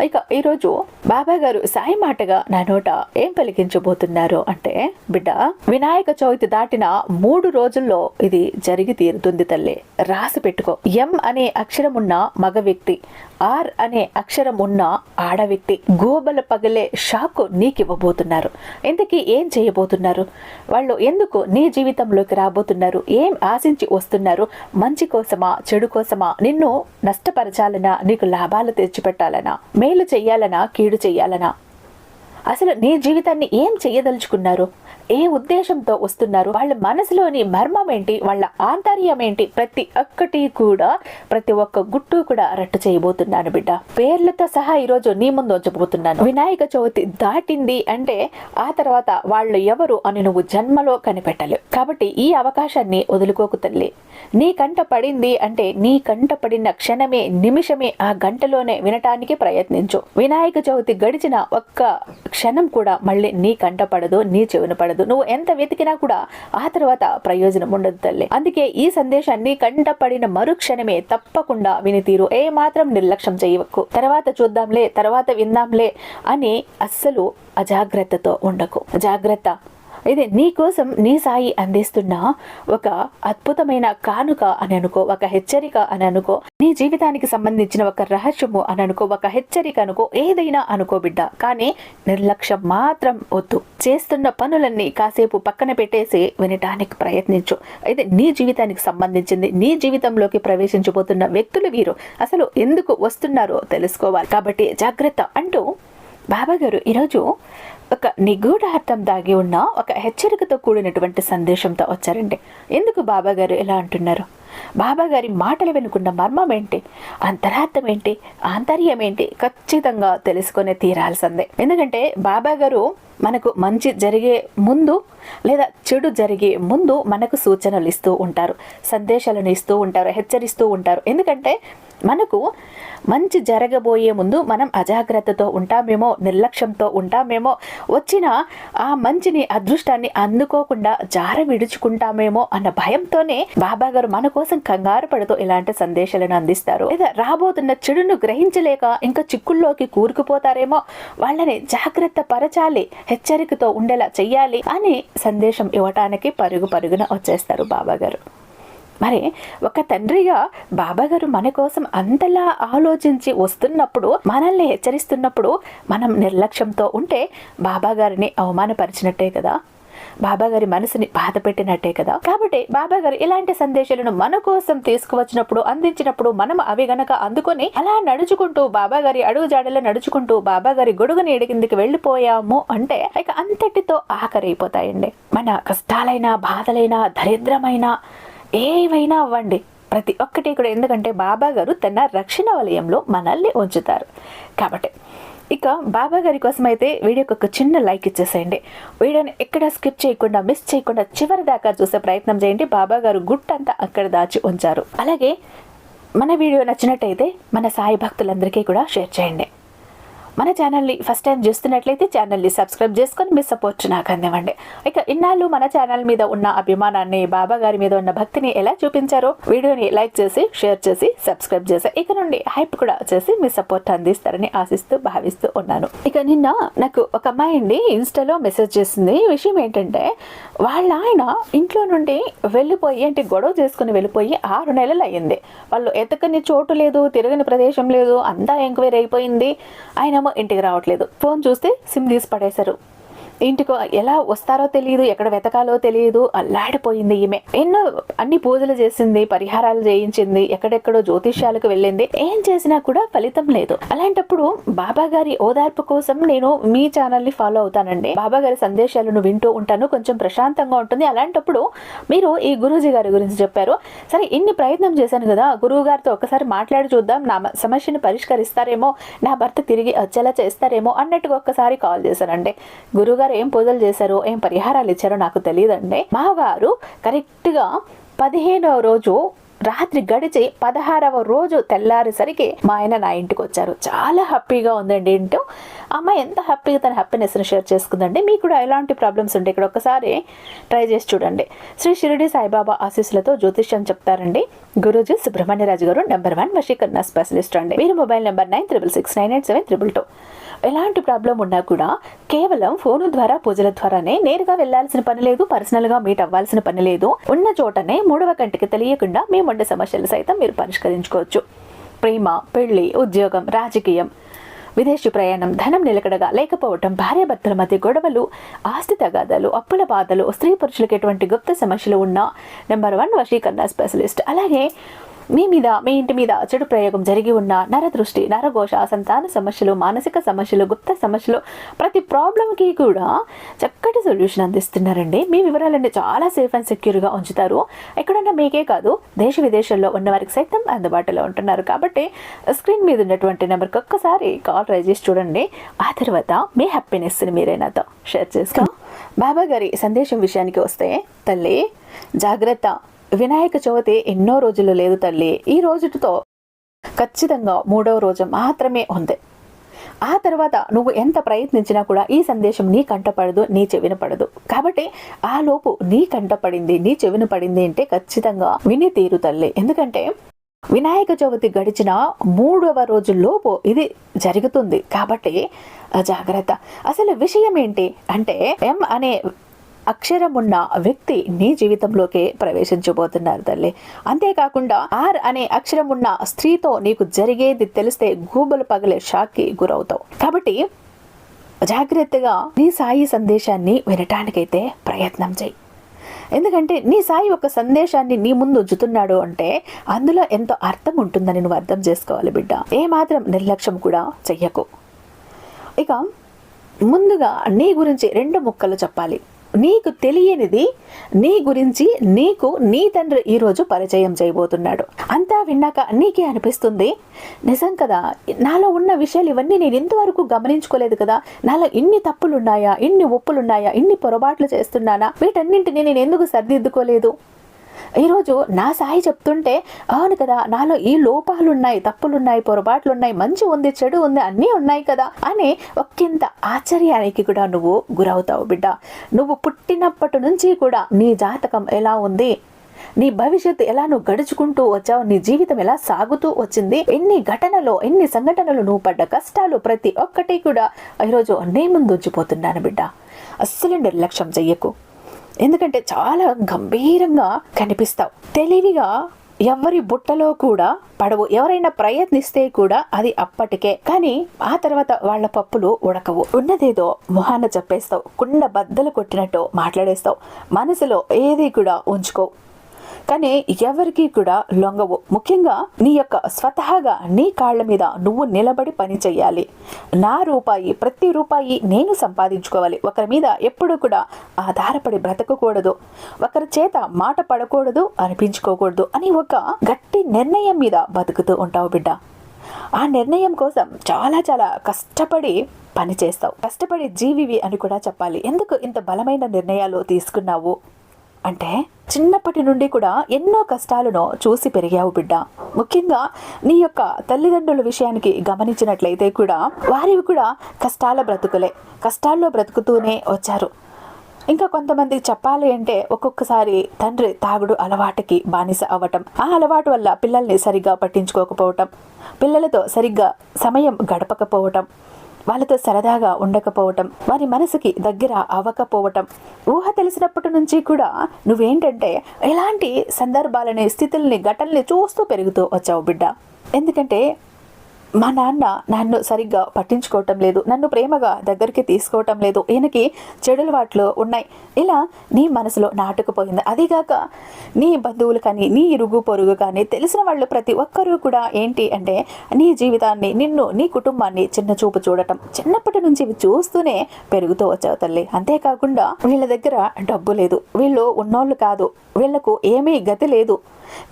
ఇక ఈరోజు బాబా గారు సాయి మాటగా నా నోట ఏం పలికించబోతున్నారు అంటే బిడ్డ వినాయక చవితి దాటిన మూడు రోజుల్లో ఇది జరిగి తీరుతుంది తల్లి. రాసి పెట్టుకో. ఎం అనే అక్షరం ఉన్న మగ వ్యక్తి ఆర్ అనే అక్షరం ఉన్న ఆడ వ్యక్తి గోబల పగలే షాకు నీకివ్వబోతున్నారు. ఇంతకీ ఏం చేయబోతున్నారు? వాళ్ళు ఎందుకు నీ జీవితంలోకి రాబోతున్నారు? ఏం ఆశించి వస్తున్నారు? మంచి కోసమా చెడు కోసమా? నిన్ను నష్టపరచాలనా? నీకు లాభాలు తెచ్చిపెట్టాలనా? మేలు చెయ్యాలనా కీడు చెయ్యాలనా అసలు నీ జీవితాన్ని ఏం చెయ్యదలుచుకున్నారు ఏ ఉద్దేశంతో వస్తున్నారు? వాళ్ళ మనసులోని మర్మం ఏంటి? వాళ్ళ ఆంతర్యం ఏంటి? ప్రతి ఒక్కటి కూడా ప్రతి ఒక్క గుట్టు కూడా రట్టు చేయబోతున్నాను బిడ్డ. పేర్లతో సహా ఈరోజు నీ ముందు ఉంచబోతున్నాను. వినాయక చవితి దాటింది అంటే ఆ తర్వాత వాళ్ళు ఎవరు అని నువ్వు జన్మలో కనిపెట్టలేవు. కాబట్టి ఈ అవకాశాన్ని వదులుకోకు తల్లి. నీ కంట పడింది అంటే నీ కంట పడిన క్షణమే నిమిషమే ఆ గంటలోనే వినటానికి ప్రయత్నించు. వినాయక చవితి గడిచిన ఒక్క క్షణం కూడా మళ్ళీ నీ కంట పడదు నీ చెవిన పడదు. నువ్వు ఎంత వెతికినా కూడా ఆ తర్వాత ప్రయోజనం ఉండదు తల్లి. అందుకే ఈ సందేశాన్ని కంటపడిన మరుక్షణమే తప్పకుండా వినితీరు. ఏ మాత్రం నిర్లక్ష్యం చేయవకు. తర్వాత చూద్దాంలే తర్వాత విందాంలే అని అస్సలు అజాగ్రత్తతో ఉండకు. జాగ్రత్త. ఇది నీ కోసం నీ సాయి అందిస్తున్న ఒక అద్భుతమైన కానుక అని అనుకో ఒక హెచ్చరిక అని అనుకో నీ జీవితానికి సంబంధించిన ఒక రహస్యము అని అనుకో ఒక హెచ్చరిక అనుకో ఏదైనా అనుకో బిడ్డ. కానీ నిర్లక్ష్యం మాత్రం వద్దు. చేస్తున్న పనులన్నీ కాసేపు పక్కన పెట్టేసి వినటానికి ప్రయత్నించు. అయితే నీ జీవితానికి సంబంధించింది నీ జీవితంలోకి ప్రవేశించబోతున్న వ్యక్తులు వీరు అసలు ఎందుకు వస్తున్నారో తెలుసుకోవాలి. కాబట్టి జాగ్రత్త అంటూ బాబా గారు ఈరోజు ఒక నిగూఢ అర్థం దాగి ఉన్న ఒక హెచ్చరికతో కూడినటువంటి సందేశంతో వచ్చారండి. ఎందుకు బాబా గారు ఇలా అంటున్నారు? బాబాగారి మాటలు వెనుకున్న మర్మం ఏంటి అంతరార్థం ఏంటి ఆంతర్యం ఏంటి ఖచ్చితంగా తెలుసుకునే తీరాల్సిందే. ఎందుకంటే బాబాగారు మనకు మంచి జరిగే ముందు లేదా చెడు జరిగే ముందు మనకు సూచనలు ఇస్తూ ఉంటారు. సందేశాలను ఇస్తూ ఉంటారు. హెచ్చరిస్తూ ఉంటారు. ఎందుకంటే మనకు మంచి జరగబోయే ముందు మనం అజాగ్రత్తతో ఉంటామేమో నిర్లక్ష్యంతో ఉంటామేమో వచ్చిన ఆ మంచిని అదృష్టాన్ని అందుకోకుండా జార విడుచుకుంటామేమో అన్న భయంతోనే బాబాగారు మనకు కోసం కంగారు పడుతూ ఇలాంటి సందేశాలను అందిస్తారు. లేదా రాబోతున్న చెడును గ్రహించలేక ఇంకా చిక్కుల్లోకి కూరుకుపోతారేమో వాళ్ళని జాగ్రత్త పరచాలి హెచ్చరికతో ఉండేలా చెయ్యాలి అని సందేశం ఇవ్వటానికి పరుగు పరుగున వచ్చేస్తారు బాబా గారు మరి ఒక తండ్రిగా బాబాగారు మన కోసం అంతలా ఆలోచించి వస్తున్నప్పుడు మనల్ని హెచ్చరిస్తున్నప్పుడు మనం నిర్లక్ష్యంతో ఉంటే బాబాగారిని అవమానపరిచినట్టే కదా. బాబాగారి మనసుని బాధ పెట్టినట్టే కదా? కాబట్టి బాబాగారు ఇలాంటి సందేశాలను మన కోసం తీసుకువచ్చినప్పుడు అందించినప్పుడు మనం అవి గనక అందుకొని అలా నడుచుకుంటూ బాబాగారి అడుగు జాడలో నడుచుకుంటూ బాబాగారి గొడుగు నీడి కిందికి వెళ్ళిపోయాము అంటే ఇక అంతటితో ఆఖరైపోతాయండి. మన కష్టాలైన బాధలైన దరిద్రమైన ఏవైనా అవ్వండి. ప్రతి ఒక్కటి కూడా ఎందుకంటే బాబా గారు తన రక్షణ వలయంలో మనల్ని ఉంచుతారు. కాబట్టి ఇక బాబా గారి కోసం అయితే వీడియోకి ఒక చిన్న లైక్ ఇచ్చేసేయండి. వీడియోని ఎక్కడ స్కిప్ చేయకుండా మిస్ చేయకుండా చివరి దాకా చూసే ప్రయత్నం చేయండి. బాబా గారు గుట్టంతా అక్కడ దాచి ఉంచారు. అలాగే మన వీడియో నచ్చినట్టయితే మన సాయి భక్తులందరికీ కూడా షేర్ చేయండి. మన ఛానల్ని ఫస్ట్ టైం చూస్తున్నట్లయితే ఛానల్ని సబ్స్క్రైబ్ చేసుకొని మీ సపోర్ట్ నాకు అందివ్వండి. ఇక ఇన్నాళ్ళు మన ఛానల్ మీద ఉన్న అభిమానాన్ని బాబా గారి మీద ఉన్న భక్తిని ఎలా చూపించారో వీడియోని లైక్ చేసి షేర్ చేసి సబ్స్క్రైబ్ చేసి ఇక నుండి హైప్ కూడా చేసి మీ సపోర్ట్ అందిస్తారని ఆశిస్తూ భావిస్తూ ఉన్నాను. ఇక నిన్న నాకు ఒక అమ్మాయి అండి ఇన్స్టాలో మెసేజ్ చేసింది. విషయం ఏంటంటే వాళ్ళ ఆయన ఇంట్లో నుండి వెళ్ళిపోయి అంటే గొడవ చేసుకుని వెళ్ళిపోయి ఆరు నెలలు అయ్యింది. వాళ్ళు ఎతకని చోటు లేదు తిరగని ప్రదేశం లేదు అంతా ఎంక్వైరీ అయిపోయింది. ఆయన ఇంటికి రావట్లేదు. ఫోన్ చూస్తే సిమ్ తీసి పడేశారు. ఇంటికి ఎలా వస్తారో తెలియదు ఎక్కడ వెతకాలో తెలియదు అల్లాడిపోయింది ఈమె. ఎన్నో అన్ని పూజలు చేసింది పరిహారాలు చేయించింది ఎక్కడెక్కడో జ్యోతిష్యాలకు వెళ్ళింది. ఏం చేసినా కూడా ఫలితం లేదు. అలాంటప్పుడు బాబా గారి ఓదార్పు కోసం నేను మీ ఛానల్ని ఫాలో అవుతానండి. బాబా గారి సందేశాలను వింటూ ఉంటాను కొంచెం ప్రశాంతంగా ఉంటుంది. అలాంటప్పుడు మీరు ఈ గురూజీ గారి గురించి చెప్పారు. సరే ఇన్ని ప్రయత్నం చేశాను కదా గురువు గారితో ఒకసారి మాట్లాడి చూద్దాం. నా సమస్యను పరిష్కరిస్తారేమో నా భర్త తిరిగి వచ్చేలా చేస్తారేమో అన్నట్టుగా ఒక్కసారి కాల్ చేశానండి. గురువు గారు ఏం పూజలు చేశారో ఏం పరిహారాలు ఇచ్చారో నాకు తెలియదండి. మా వారు కరెక్ట్గా పదిహేనవ రోజు రాత్రి గడిచి పదహారవ రోజు తెల్లారేసరికి మా ఆయన నా ఇంటికి వచ్చారు. చాలా హ్యాపీగా ఉందండి. ఏంటో? అమ్మాయి ఎంత హ్యాపీగా తన హ్యాపీనెస్ని షేర్ చేసుకుందండి. మీకు కూడా ఎలాంటి ప్రాబ్లమ్స్ ఉంటే ఇక్కడ ఒకసారి ట్రై చేసి చూడండి. శ్రీ షిరిడి సాయిబాబా ఆశీస్సులతో జ్యోతిష్యం చెప్తారండి. గురుజీ సుబ్రహ్మణ్యరాజు గారు నెంబర్ వన్ వశీకరణ స్పెషలిస్ట్ అండి. మీరు mobile number nine triple six nine eight seven triple two. ఎలాంటి ప్రాబ్లం ఉన్నా కూడా కేవలం ఫోను ద్వారా పూజల ద్వారానే నేరుగా వెళ్ళాల్సిన పని లేదు పర్సనల్గా మీట్ అవ్వాల్సిన పని లేదు. ఉన్న చోటనే మూడవ కంటికి తెలియకుండా మేము ఉండే సమస్యలు సైతం మీరు పరిష్కరించుకోవచ్చు. ప్రేమ పెళ్ళి ఉద్యోగం రాజకీయం. విదేశీ ప్రయాణం ధనం నిలకడగా లేకపోవటం భార్యాభర్తల మధ్య గొడవలు ఆస్తి తగాదాలు అప్పుల బాధలు స్త్రీ పురుషులకు ఎటువంటి గుప్త సమస్యలు ఉన్నా నెంబర్ వన్ వశీకరణ స్పెషలిస్ట్. అలాగే మీ మీద మీ ఇంటి మీద చెడు ప్రయోగం జరిగి ఉన్న నరదృష్టి నరఘోష సంతాన సమస్యలు మానసిక సమస్యలు గుప్త సమస్యలు ప్రతి ప్రాబ్లంకి కూడా చక్కటి సొల్యూషన్ అందిస్తున్నారండి. మీ వివరాలన్నీ చాలా సేఫ్ అండ్ సెక్యూర్గా ఉంచుతారు. ఎక్కడన్నా మీకే కాదు దేశ విదేశాల్లో ఉన్న వారికి సైతం అందుబాటులో ఉంటున్నారు. కాబట్టి స్క్రీన్ మీద ఉన్నటువంటి నెంబర్కి ఒక్కసారి కాల్ ట్రై చేసి చూడండి. ఆ తర్వాత మీ హ్యాపీనెస్ని మీరే నాతో షేర్ చేసుకో. బాబా గారి సందేశం విషయానికి వస్తే తల్లి జాగ్రత్త. వినాయక చవితి ఎన్నో రోజులు లేదు తల్లి. ఈ రోజుతో ఖచ్చితంగా మూడవ రోజు మాత్రమే ఉంది. ఆ తర్వాత నువ్వు ఎంత ప్రయత్నించినా కూడా ఈ సందేశం నీ కంటపడదు నీ చెవిన పడదు. కాబట్టి ఆ లోపు నీ కంటపడింది నీ చెవిన పడింది అంటే ఖచ్చితంగా విని తీరు తల్లి. ఎందుకంటే వినాయక చవితి గడిచిన మూడవ రోజుల్లోపు ఇది జరుగుతుంది. కాబట్టి జాగ్రత్త. అసలు విషయం ఏంటి అంటే ఎం అనే అక్షరం ఉన్న వ్యక్తి నీ జీవితంలోకి ప్రవేశించబోతున్నారు తల్లి. అంతేకాకుండా ఆర్ అనే అక్షరం ఉన్న స్త్రీతో నీకు జరిగేది తెలిస్తే గూబలు పగలే షాక్కి గురవుతావు. కాబట్టి జాగ్రత్తగా నీ సాయి సందేశాన్ని వినటానికైతే ప్రయత్నం చేయి. ఎందుకంటే నీ సాయి ఒక సందేశాన్ని నీ ముందు ఉంచుతున్నాడు అంటే అందులో ఎంతో అర్థం ఉంటుందని నువ్వు అర్థం చేసుకోవాలి బిడ్డ. ఏమాత్రం నిర్లక్ష్యం కూడా చెయ్యకు. ఇక ముందుగా నీ గురించి రెండు ముక్కలు చెప్పాలి. నీకు తెలియనిది నీ గురించి నీకు నీ తండ్రి ఈరోజు పరిచయం చేయబోతున్నాడు. అంతా విన్నాక నీకే అనిపిస్తుంది నిజం కదా? నాలో ఉన్న విషయాలు ఇవన్నీ నేను ఇంతవరకు గమనించుకోలేదు కదా? నాలో ఇన్ని తప్పులున్నాయా? ఇన్ని ఒప్పులున్నాయా? ఇన్ని పొరపాట్లు చేస్తున్నానా? వీటన్నింటినీ నేను ఎందుకు సర్దిద్దుకోలేదు? ఈరోజు నా సాయి చెప్తుంటే అవును కదా నాలో ఈ లోపాలున్నాయి తప్పులున్నాయి పొరపాట్లున్నాయి మంచి ఉంది చెడు ఉంది అన్నీ ఉన్నాయి కదా అని ఒక్కింత ఆశ్చర్యానికి కూడా నువ్వు గురవుతావు బిడ్డ. నువ్వు పుట్టినప్పటి నుంచి కూడా నీ జాతకం ఎలా ఉంది? నీ భవిష్యత్తు ఎలా నువ్వు గడుచుకుంటూ వచ్చావు? నీ జీవితం ఎలా సాగుతూ వచ్చింది? ఎన్ని ఘటనలు ఎన్ని సంఘటనలు నువ్వు పడ్డ కష్టాలు ప్రతి ఒక్కటి కూడా ఈరోజు నీ ముందు ఉంచిపోతున్నాను బిడ్డ. అస్సలు నిర్లక్ష్యం చెయ్యకు. ఎందుకంటే చాలా గంభీరంగా కనిపిస్తావు. తెలివిగా ఎవరి బుట్టలో కూడా పడవు. ఎవరైనా ప్రయత్నిస్తే కూడా అది అప్పటికే. కానీ ఆ తర్వాత వాళ్ళ పప్పులు ఉడకవు. ఉన్నదేదో మొహాన చెప్పేస్తావు కుండ బద్దలు కొట్టినట్టు మాట్లాడేస్తావు. మనసులో ఏది కూడా ఉంచుకోవు. కానీ ఎవరికి కూడా లొంగవు. ముఖ్యంగా నీ యొక్క స్వతహాగా నీ కాళ్ళ మీద నువ్వు నిలబడి పని చేయాలి నా రూపాయి ప్రతి రూపాయి నేను సంపాదించుకోవాలి. ఒకరి మీద ఎప్పుడు కూడా ఆధారపడి బ్రతకకూడదు. ఒకరి చేత మాట పడకూడదు అనిపించుకోకూడదు అని ఒక గట్టి నిర్ణయం మీద బతుకుతూ ఉంటావు బిడ్డ. ఆ నిర్ణయం కోసం చాలా చాలా కష్టపడి పని చేస్తావు. కష్టపడి జీవివి అని కూడా చెప్పాలి. ఎందుకు ఇంత బలమైన నిర్ణయాలు తీసుకున్నావు? అంటే చిన్నప్పటి నుండి కూడా ఎన్నో కష్టాలను చూసి పెరిగావు బిడ్డ. ముఖ్యంగా నీ యొక్క తల్లిదండ్రుల విషయానికి గమనించినట్లయితే కూడా వారివి కూడా కష్టాల బ్రతుకులే. కష్టాల్లో బ్రతుకుతూనే వచ్చారు. ఇంకా కొంతమంది చెప్పాలి అంటే ఒక్కొక్కసారి తండ్రి తాగుడు అలవాటుకి బానిస అవ్వటం ఆ అలవాటు వల్ల పిల్లల్ని సరిగ్గా పట్టించుకోకపోవటం పిల్లలతో సరిగ్గా సమయం గడపకపోవటం వాళ్ళతో సరదాగా ఉండకపోవటం వారి మనసుకి దగ్గర అవ్వకపోవటం. ఊహ తెలిసినప్పటి నుంచి కూడా నువ్వేంటంటే ఎలాంటి సందర్భాలని స్థితుల్ని ఘటనల్ని చూస్తూ పెరుగుతూ వచ్చావు బిడ్డ. ఎందుకంటే మా నాన్న నన్ను సరిగ్గా పట్టించుకోవటం లేదు. నన్ను ప్రేమగా దగ్గరికి తీసుకోవటం లేదు. ఈయనకి చెడులవాట్లు ఉన్నాయి. ఇలా నీ మనసులో నాటుకుపోయింది. అదిగాక నీ బంధువులు కానీ నీ ఇరుగు పొరుగు కానీ తెలిసిన వాళ్ళు ప్రతి ఒక్కరూ కూడా ఏంటి అంటే నీ జీవితాన్ని నిన్ను నీ కుటుంబాన్ని చిన్న చూపు చూడటం. చిన్నప్పటి నుంచి ఇవి చూస్తూనే పెరుగుతూ వచ్చావు తల్లి. అంతేకాకుండా వీళ్ళ దగ్గర డబ్బు లేదు. వీళ్ళు ఉన్నోళ్ళు కాదు. వీళ్ళకు ఏమీ గతి లేదు.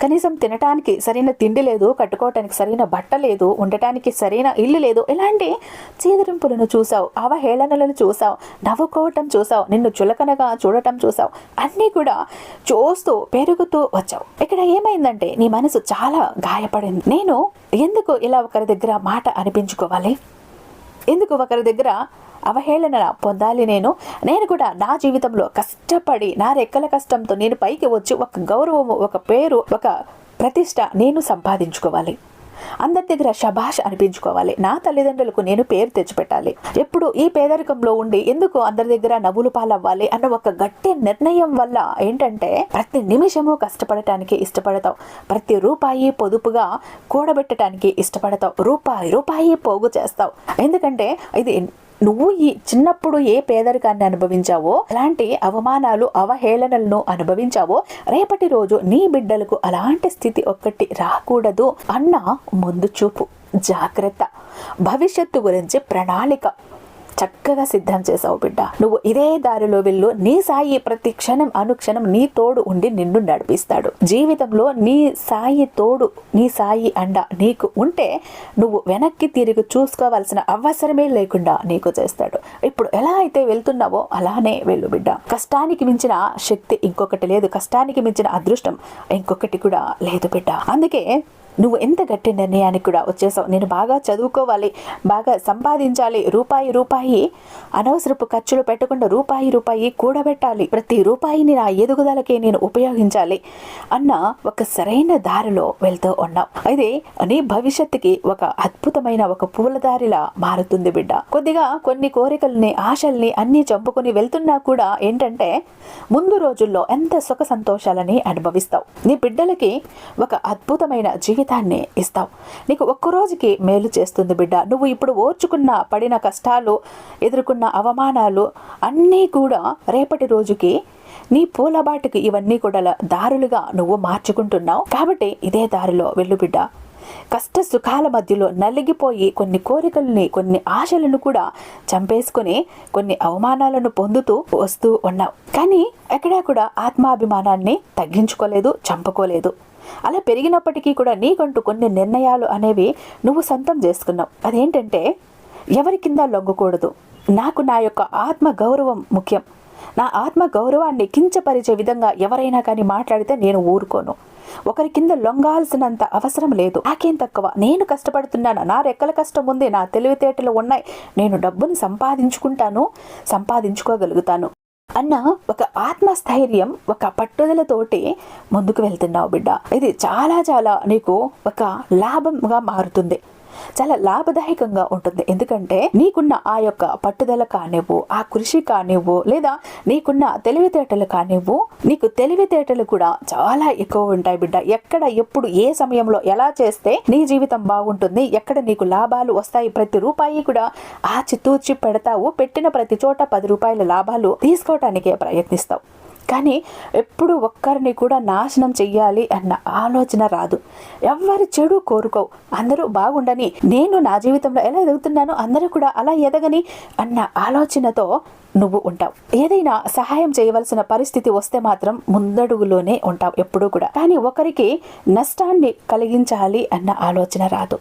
కనీసం తినటానికి సరైన తిండి లేదు కట్టుకోవటానికి సరైన బట్ట లేదు ఉండటానికి సరైన ఇల్లు లేదు. ఇలాంటి చీదరింపులను చూసావు అవహేళనలను చూసావు నవ్వుకోవటం చూసావు నిన్ను చులకనగా చూడటం చూసావు అన్నీ కూడా చూస్తూ పెరుగుతూ వచ్చావు. ఇక్కడ ఏమైందంటే నీ మనసు చాలా గాయపడింది. నేను ఎందుకు ఇలా ఒకరి దగ్గర మాట అనిపించుకోవాలి? ఎందుకు ఒకరి దగ్గర అవహేళన పొందాలి నేను? నేను కూడా నా జీవితంలో కష్టపడి నా రెక్కల కష్టంతో నేను పైకి వచ్చి ఒక గౌరవము ఒక పేరు ఒక ప్రతిష్ట నేను సంపాదించుకోవాలి. అందరి దగ్గర శభాష్ అనిపించుకోవాలి. నా తల్లిదండ్రులకు నేను పేరు తెచ్చిపెట్టాలి. ఎప్పుడు ఈ పేదరికంలో ఉండి ఎందుకు అందరి దగ్గర నవ్వులు పాలవ్వాలి అన్న ఒక గట్టి నిర్ణయం వల్ల ఏంటంటే ప్రతి నిమిషము కష్టపడటానికి ఇష్టపడతావు. ప్రతి రూపాయి పొదుపుగా కూడబెట్టడానికి ఇష్టపడతావు. రూపాయి రూపాయి పోగు చేస్తావు. ఎందుకంటే ఇది నువ్వు ఈ చిన్నప్పుడు ఏ పేదరికాన్ని అనుభవించావో అలాంటి అవమానాలు అవహేళనలను అనుభవించావో రేపటి రోజు నీ బిడ్డలకు అలాంటి స్థితి ఒక్కటి రాకూడదు అన్న ముందు చూపు. జాగ్రత్త. భవిష్యత్తు గురించి ప్రణాళిక. చక్కగా సిద్ధం చేసావు బిడ్డ. నువ్వు ఇదే దారిలో వెళ్ళు నీ సాయి ప్రతి క్షణం అనుక్షణం నీ తోడు ఉండి నిన్ను నడిపిస్తాడు. జీవితంలో నీ సాయి తోడు నీ సాయి అండ నీకు ఉంటే నువ్వు వెనక్కి తిరిగి చూసుకోవాల్సిన అవసరమే లేకుండా నీకు చేస్తాడు. ఇప్పుడు ఎలా అయితే వెళ్తున్నావో అలానే వెళ్ళు బిడ్డ. కష్టానికి మించిన శక్తి ఇంకొకటి లేదు. కష్టానికి మించిన అదృష్టం ఇంకొకటి కూడా లేదు బిడ్డ. అందుకే నువ్వు ఎంత గట్టి నిర్ణయానికి కూడా వచ్చేసావు? నేను బాగా చదువుకోవాలి బాగా సంపాదించాలి రూపాయి రూపాయి. అనవసరపు ఖర్చులు పెట్టకుండా రూపాయి రూపాయి కూడబెట్టాలి. ప్రతి రూపాయిని నా ఎదుగుదలకే నేను ఉపయోగించాలి అన్న ఒక సరైన దారిలో వెళ్తూ ఉన్నావు. అయితే నీ భవిష్యత్తుకి ఒక అద్భుతమైన ఒక పూలదారిలా మారుతుంది బిడ్డ. కొద్దిగా కొన్ని కోరికల్ని ఆశల్ని అన్ని చంపుకొని వెళ్తున్నా కూడా ఏంటంటే ముందు రోజుల్లో ఎంత సుఖ సంతోషాలని అనుభవిస్తావు. నీ బిడ్డలకి ఒక అద్భుతమైన ఫలితాన్ని ఇస్తావు. నీకు ఒక్క రోజుకి మేలు చేస్తుంది బిడ్డ. నువ్వు ఇప్పుడు ఓర్చుకున్న పడిన కష్టాలు ఎదుర్కొన్న అవమానాలు అన్నీ కూడా రేపటి రోజుకి నీ పూలబాటుకి ఇవన్నీ కూడా దారులుగా నువ్వు మార్చుకుంటున్నావు. కాబట్టి ఇదే దారిలో వెళ్ళు బిడ్డ. కష్ట సుఖాల మధ్యలో నలిగిపోయి కొన్ని కోరికల్ని కొన్ని ఆశలను కూడా చంపేసుకొని కొన్ని అవమానాలను పొందుతూ వస్తూ ఉన్నావు. కానీ ఎక్కడా కూడా ఆత్మాభిమానాన్ని తగ్గించుకోలేదు చంపుకోలేదు. అలా పెరిగినప్పటికీ కూడా నీకంటూ కొన్ని నిర్ణయాలు అనేవి నువ్వు సొంతం చేసుకున్నావు. అదేంటంటే ఎవరి కింద లొంగకూడదు. నాకు నా యొక్క ఆత్మ గౌరవం ముఖ్యం. నా ఆత్మ గౌరవాన్ని కించపరిచే విధంగా ఎవరైనా కానీ మాట్లాడితే నేను ఊరుకోను. ఒకరి కింద లొంగాల్సినంత అవసరం లేదు. నాకేం తక్కువ? నేను కష్టపడుతున్నాను. నా రెక్కల కష్టం ఉంది. నా తెలివితేటలు ఉన్నాయి. నేను డబ్బును సంపాదించుకుంటాను సంపాదించుకోగలుగుతాను. అన్న ఒక ఆత్మస్థైర్యం ఒక పట్టుదలతోటి ముందుకు వెళ్తున్నావు బిడ్డ. ఇది చాలా చాలా నీకు ఒక లాభంగా మారుతుంది. చాలా లాభదాయకంగా ఉంటుంది. ఎందుకంటే నీకున్న ఆ యొక్క పట్టుదల కానివ్వు ఆ కృషి కానివ్వు లేదా నీకున్న తెలివితేటలు కానివ్వు నీకు తెలివితేటలు కూడా చాలా ఎక్కువ ఉంటాయి బిడ్డ. ఎక్కడ ఎప్పుడు ఏ సమయంలో ఎలా చేస్తే నీ జీవితం బాగుంటుంది ఎక్కడ నీకు లాభాలు వస్తాయి ప్రతి రూపాయి కూడా ఆ పెడతావు. పెట్టిన ప్రతి చోట పది రూపాయల లాభాలు తీసుకోవటానికే ప్రయత్నిస్తావు. కానీ ఎప్పుడు ఒక్కరిని కూడా నాశనం చెయ్యాలి అన్న ఆలోచన రాదు. ఎవరి చెడు కోరుకోవు. అందరూ బాగుండని నేను నా జీవితంలో ఎలా ఎదుగుతున్నానో అందరూ కూడా అలా ఎదగని అన్న ఆలోచనతో నువ్వు ఉంటావు. ఏదైనా సహాయం చేయవలసిన పరిస్థితి వస్తే మాత్రం ముందడుగులోనే ఉంటావు ఎప్పుడూ కూడా. కానీ ఒకరికి నష్టాన్ని కలిగించాలి అన్న ఆలోచన రాదు.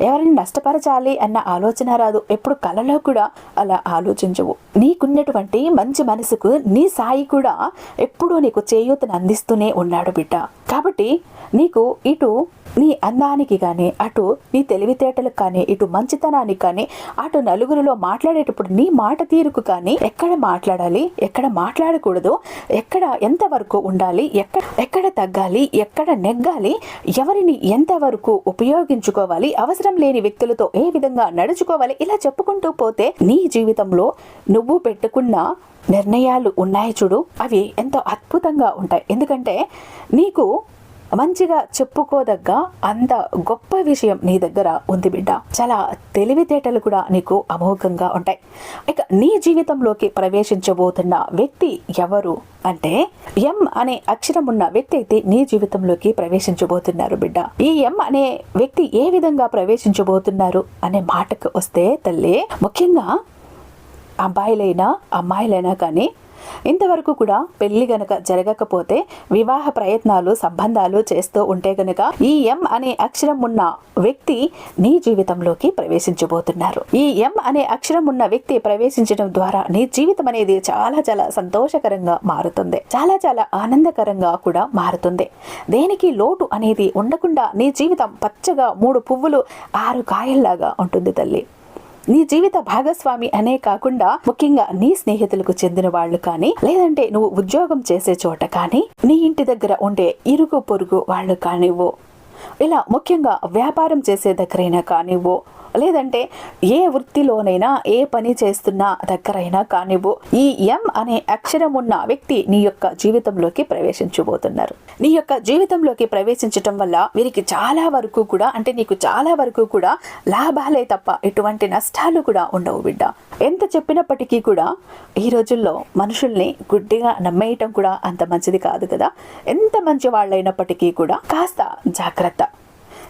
ఎవరిని నష్టపరచాలి అన్న ఆలోచన రాదు. ఎప్పుడు కలలో కూడా అలా ఆలోచించవు. నీకున్నటువంటి మంచి మనసుకు నీ సాయి కూడా ఎప్పుడూ నీకు చేయూతను అందిస్తూనే ఉన్నాడు బిడ్డ. కాబట్టి నీకు ఇటు నీ అందానికి కానీ అటు నీ తెలివితేటలకు కానీ ఇటు మంచితనానికి కానీ అటు నలుగురిలో మాట్లాడేటప్పుడు నీ మాట తీరుకు కానీ ఎక్కడ మాట్లాడాలి ఎక్కడ మాట్లాడకూడదు ఎక్కడ ఎంతవరకు ఉండాలి ఎక్కడ ఎక్కడ తగ్గాలి ఎక్కడ నెగ్గాలి ఎవరిని ఎంతవరకు ఉపయోగించుకోవాలి అవసరం లేని వ్యక్తులతో ఏ విధంగా నడుచుకోవాలి ఇలా చెప్పుకుంటూ పోతే నీ జీవితంలో నువ్వు పెట్టుకున్న నిర్ణయాలు ఉన్నాయి చూడు అవి ఎంతో అద్భుతంగా ఉంటాయి. ఎందుకంటే నీకు మంచిగా చెప్పుకోదగ్గ అంత గొప్ప విషయం నీ దగ్గర ఉంది బిడ్డ. చాలా తెలివితేటలు కూడా నీకు అమోఘంగా ఉంటాయి. ఇక నీ జీవితంలోకి ప్రవేశించబోతున్న వ్యక్తి ఎవరు అంటే ఎం అనే అక్షరం ఉన్న వ్యక్తి అయితే నీ జీవితంలోకి ప్రవేశించబోతున్నారు బిడ్డ. ఈ ఎం అనే వ్యక్తి ఏ విధంగా ప్రవేశించబోతున్నారు అనే మాటకు వస్తే తల్లి ముఖ్యంగా అబ్బాయిలైనా అమ్మాయిలైనా కానీ ఇంతవరకు కూడా పెళ్ళి గనక జరగకపోతే వివాహ ప్రయత్నాలు సంబంధాలు చేస్తూ ఉంటే గనక ఈ ఎం అనే అక్షరం ఉన్న వ్యక్తి నీ జీవితంలోకి ప్రవేశించబోతున్నారు. ఈ ఎం అనే అక్షరం ఉన్న వ్యక్తి ప్రవేశించడం ద్వారా నీ జీవితం అనేది చాలా చాలా సంతోషకరంగా మారుతుంది. చాలా చాలా ఆనందకరంగా కూడా మారుతుంది. దేనికి లోటు అనేది ఉండకుండా నీ జీవితం పచ్చగా మూడు పువ్వులు ఆరు కాయల్లాగా ఉంటుంది తల్లి. నీ జీవిత భాగస్వామి అనే కాకుండా ముఖ్యంగా నీ స్నేహితులకు చెందిన వాళ్ళు కానీ లేదంటే నువ్వు ఉద్యోగం చేసే చోట కానీ నీ ఇంటి దగ్గర ఉండే ఇరుగు పొరుగు వాళ్ళు కానివ్వు. ఇలా ముఖ్యంగా వ్యాపారం చేసే దగ్గరైనా కానివ్వు లేదంటే ఏ వృత్తిలోనైనా ఏ పని చేస్తున్నా దగ్గరైనా కానివ్వు ఈ ఎం అనే అక్షరం ఉన్న వ్యక్తి నీ యొక్క జీవితంలోకి ప్రవేశించబోతున్నారు. నీ యొక్క జీవితంలోకి ప్రవేశించటం వల్ల వీరికి చాలా వరకు కూడా అంటే నీకు చాలా వరకు కూడా లాభాలే తప్ప ఎటువంటి నష్టాలు కూడా ఉండవు బిడ్డ. ఎంత చెప్పినప్పటికీ కూడా ఈ రోజుల్లో మనుషుల్ని గుడ్డిగా నమ్మేయటం కూడా అంత మంచిది కాదు కదా. ఎంత మంచి వాళ్ళైనప్పటికీ కూడా కాస్త జాగ్రత్త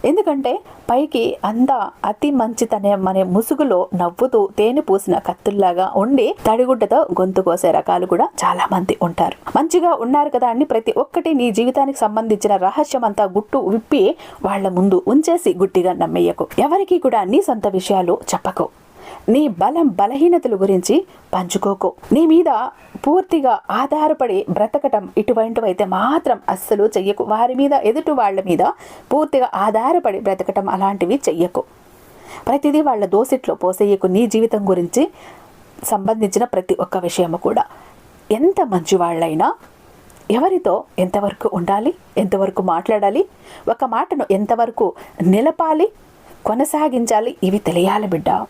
ఎందుకంటే పైకి అంతా అతి మంచితనే అనే ముసుగులో నవ్వుతూ తేనె పూసిన కత్తుల్లాగా ఉండి తడిగుడ్డతో గొంతు కోసే రకాలు కూడా చాలా మంది ఉంటారు. మంచిగా ఉన్నారు కదా అని ప్రతి ఒక్కటి నీ జీవితానికి సంబంధించిన రహస్యం అంతా గుట్టు విప్పి వాళ్ళ ముందు ఉంచేసి గుట్టిగా నమ్మేయకు. ఎవరికి కూడా నీ సొంత విషయాలు చెప్పకు. నీ బలం బలహీనతల గురించి పంచుకోకు. నీ మీద పూర్తిగా ఆధారపడి బ్రతకటం ఇటువంటివైతే మాత్రం అస్సలు చెయ్యకు. వారి మీద ఎదుటి వాళ్ళ మీద పూర్తిగా ఆధారపడి బ్రతకటం అలాంటివి చెయ్యకు. ప్రతిదీ వాళ్ళ దోసిట్లో పోసేయకు. నీ జీవితం గురించి సంబంధించిన ప్రతి ఒక్క విషయము కూడా. ఎంత మంచి వాళ్ళైనా ఎవరితో ఎంతవరకు ఉండాలి? ఎంతవరకు మాట్లాడాలి? ఒక మాటను ఎంతవరకు నిలపాలి? కొనసాగించాలి? ఇవి తెలియాలి బిడ్డ.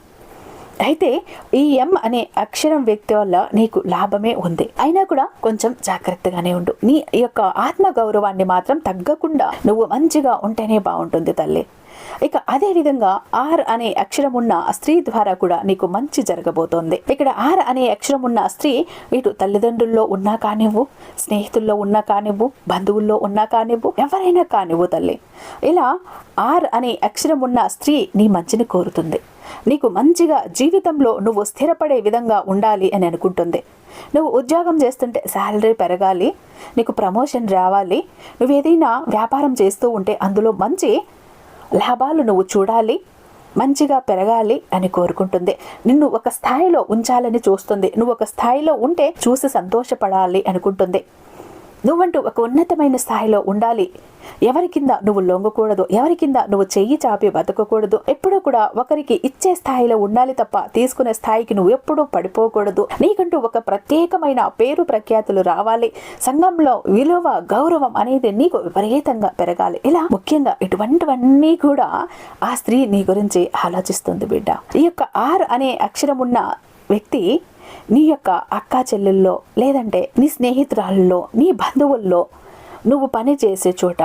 అయితే ఈ ఎం అనే అక్షరం వ్యక్తి వల్ల నీకు లాభమే ఉంది. అయినా కూడా కొంచెం జాగ్రత్తగానే ఉండు. నీ యొక్క ఆత్మ గౌరవాన్ని మాత్రం తగ్గకుండా నువ్వు మంచిగా ఉంటేనే బాగుంటుంది తల్లి. ఇక అదే విధంగా ఆర్ అనే అక్షరం ఉన్న స్త్రీ ద్వారా కూడా నీకు మంచి జరగబోతోంది. ఇక్కడ ఆర్ అనే అక్షరం ఉన్న స్త్రీ ఇటు తల్లిదండ్రుల్లో ఉన్నా కానివ్వు స్నేహితుల్లో ఉన్నా కానివ్వు బంధువుల్లో ఉన్నా కానివ్వు ఎవరైనా కానివ్వు తల్లి. ఇలా ఆర్ అనే అక్షరం ఉన్న స్త్రీ నీ మంచిని కోరుతుంది. నీకు మంచిగా జీవితంలో నువ్వు స్థిరపడే విధంగా ఉండాలి అని అనుకుంటుంది. నువ్వు ఉద్యోగం చేస్తుంటే శాలరీ పెరగాలి నీకు ప్రమోషన్ రావాలి నువ్వు ఏదైనా వ్యాపారం చేస్తూ ఉంటే అందులో మంచి లాభాలు నువ్వు చూడాలి మంచిగా పెరగాలి అని కోరుకుంటుంది. నిన్ను ఒక స్థాయిలో ఉంచాలని చూస్తుంది. నువ్వు ఒక స్థాయిలో ఉంటే చూసి సంతోషపడాలి అనుకుంటుంది. నువ్వంటూ ఒక ఉన్నతమైన స్థాయిలో ఉండాలి. ఎవరి కింద నువ్వు లొంగకూడదు ఎవరి కింద నువ్వు చెయ్యి చాపి బతకకూడదు ఎప్పుడూ కూడా ఒకరికి ఇచ్చే స్థాయిలో ఉండాలి తప్ప తీసుకునే స్థాయికి నువ్వు ఎప్పుడూ పడిపోకూడదు. నీకంటూ ఒక ప్రత్యేకమైన పేరు ప్రఖ్యాతులు రావాలి. సంఘంలో విలువ గౌరవం అనేది నీకు విపరీతంగా పెరగాలి. ఇలా ముఖ్యంగా ఇటువంటివన్నీ కూడా ఆ స్త్రీ నీ గురించి ఆలోచిస్తుంది బిడ్డ. ఈ యొక్క ఆర్ అనే అక్షరం ఉన్న వ్యక్తి నీ యొక్క అక్కా చెల్లెల్లో లేదంటే నీ స్నేహితురాల్లో నీ బంధువుల్లో నువ్వు పని చేసే చోట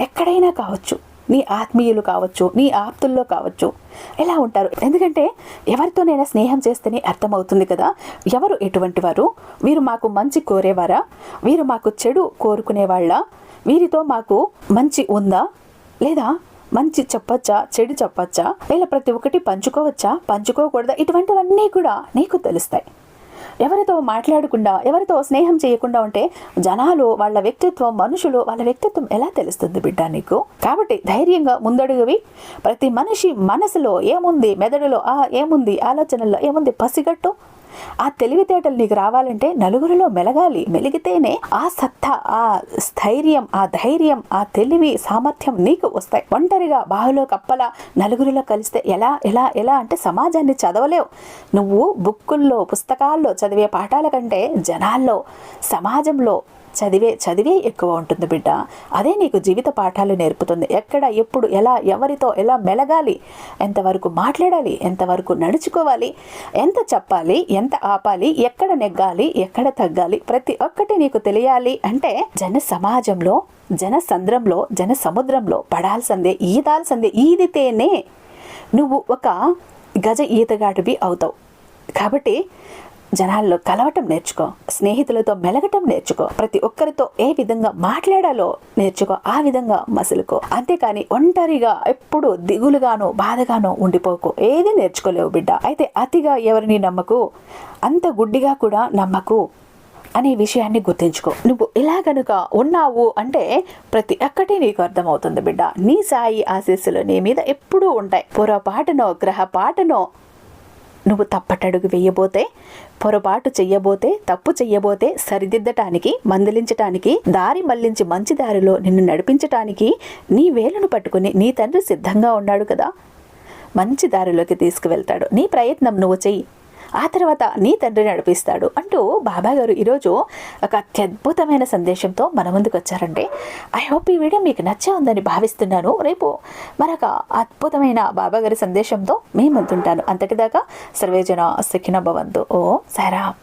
ఎక్కడైనా కావచ్చు నీ ఆత్మీయులు కావచ్చు నీ ఆప్తుల్లో కావచ్చు ఎలా ఉంటారు? ఎందుకంటే ఎవరితోనైనా స్నేహం చేస్తేనే అర్థమవుతుంది కదా. ఎవరు ఎటువంటి వారు? వీరు మాకు మంచి కోరేవారా? వీరు మాకు చెడు కోరుకునేవాళ్ళ? వీరితో మాకు మంచి ఉందా? లేదా మంచి చెప్పచ్చా? చెడు చెప్పచ్చా? ఇలా ప్రతి ఒక్కటి పంచుకోవచ్చా? పంచుకోకూడదా? ఇటువంటివన్నీ కూడా నీకు తెలుస్తాయి. ఎవరితో మాట్లాడకుండా ఎవరితో స్నేహం చేయకుండా ఉంటే జనాలు వాళ్ళ వ్యక్తిత్వం మనుషులు వాళ్ళ వ్యక్తిత్వం ఎలా తెలుస్తుంది బిడ్డ నీకు? కాబట్టి ధైర్యంగా ముందడుగువి. ప్రతి మనిషి మనసులో ఏముంది మెదడులో? ఆ ఏముంది? ఆలోచనల్లో ఏముంది? పసిగట్టు. ఆ తెలివితేటలు నీకు రావాలంటే నలుగురిలో మెలగాలి. మెలిగితేనే ఆ సత్తా ఆ స్థైర్యం ఆ ధైర్యం ఆ తెలివి సామర్థ్యం నీకు వస్తాయి. ఒంటరిగా బాహులో కప్పల నలుగురిలో కలిస్తే ఎలా ఎలా ఎలా అంటే సమాజాన్ని చదవలేవు. నువ్వు బుక్కుల్లో పుస్తకాల్లో చదివే పాఠాల కంటే జనాల్లో సమాజంలో చదివే చదివే ఎక్కువ ఉంటుంది బిడ్డ. అదే నీకు జీవిత పాఠాలు నేర్పుతుంది. ఎక్కడ ఎప్పుడు ఎలా ఎవరితో ఎలా మెలగాలి? ఎంతవరకు మాట్లాడాలి? ఎంతవరకు నడుచుకోవాలి? ఎంత చెప్పాలి? ఎంత ఆపాలి? ఎక్కడ నెగ్గాలి? ఎక్కడ తగ్గాలి? ప్రతి ఒక్కటి నీకు తెలియాలి అంటే జన సమాజంలో జన సంద్రంలో జన సముద్రంలో పడాల్సిందే ఈదాల్సిందే ఈదితేనే నువ్వు ఒక గజ ఈతగాడివి అవుతావు. కాబట్టి జనాల్లో కలవటం నేర్చుకో. స్నేహితులతో మెలగటం నేర్చుకో. ప్రతి ఒక్కరితో ఏ విధంగా మాట్లాడాలో నేర్చుకో. ఆ విధంగా మసులుకో. అంతేకాని ఒంటరిగా ఎప్పుడు దిగులుగానో బాధగానో ఉండిపోకు. ఏది నేర్చుకోలేవు బిడ్డ. అయితే అతిగా ఎవరిని నమ్మకు? అంత గుడ్డిగా కూడా నమ్మకు అనే విషయాన్ని గుర్తుంచుకో. నువ్వు ఇలా గనుక ఉన్నావు అంటే ప్రతి ఒక్కటి నీకు అర్థమవుతుంది బిడ్డ. నీ సాయి ఆశీస్సులు నీ మీద ఎప్పుడూ ఉంటాయి. పొరపాటునో గ్రహపాటునో నువ్వు తప్పటడుగు వేయబోతే పొరపాటు చెయ్యబోతే తప్పు చెయ్యబోతే సరిదిద్దటానికి మందలించటానికి దారి మళ్ళించి మంచి దారిలో నిన్ను నడిపించటానికి నీ వేలను పట్టుకుని నీ తండ్రి సిద్ధంగా ఉన్నాడు కదా. మంచి దారిలోకి తీసుకువెళ్తాడు. నీ ప్రయత్నం నువ్వు చెయ్యి. ఆ తర్వాత నీ తండ్రి నడిపిస్తాడు అంటూ బాబా గారు ఈరోజు ఒక అత్యద్భుతమైన సందేశంతో మన ముందుకు వచ్చారండి. ఐ హోప్ ఈ వీడియో మీకు నచ్చే ఉందని భావిస్తున్నాను. రేపు మరొక అద్భుతమైన బాబా గారి సందేశంతో మీ ముందుంటాను. అంతటిదాకా సర్వేజన సుఖిన భవంతు. ఓ సారా